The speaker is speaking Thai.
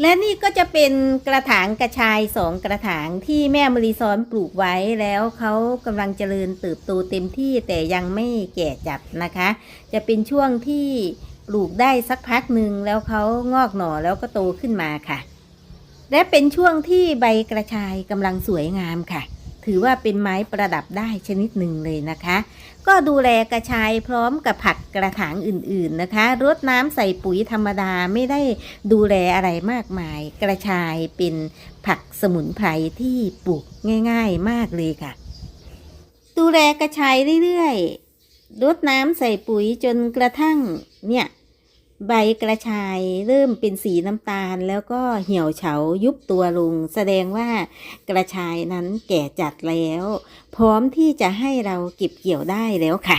และนี่ก็จะเป็นกระถางกระชายสองกระถางที่แม่มรีซ้อนปลูกไว้แล้วเขากำลังเจริญเติบโตเต็มที่แต่ยังไม่แก่จัดนะคะ จะเป็นช่วงที่ปลูกได้สักพักหนึ่งแล้วเขางอกหน่อแล้วก็โตขึ้นมาค่ะ และเป็นช่วงที่ใบกระชายกำลังสวยงามค่ะ ถือว่าเป็นไม้ประดับได้ชนิดหนึ่งเลยนะคะ ก็ดูแลกระชายพร้อมกับผักกระถางอื่นๆนะคะ รดน้ำใส่ปุ๋ยธรรมดาไม่ได้ดูแลอะไรมากมาย กระชายเป็นผักสมุนไพรที่ปลูกง่ายๆมากเลยค่ะ ดูแลกระชายเรื่อยๆรดน้ำใส่ปุ๋ยจนกระทั่งเนี่ย ใบกระชายเริ่มเป็นสีน้ำตาล แล้วก็เหี่ยวเฉายุบตัวลง แสดงว่ากระชายนั้นแก่จัดแล้ว พร้อมที่จะให้เราเก็บเกี่ยวได้แล้วค่ะ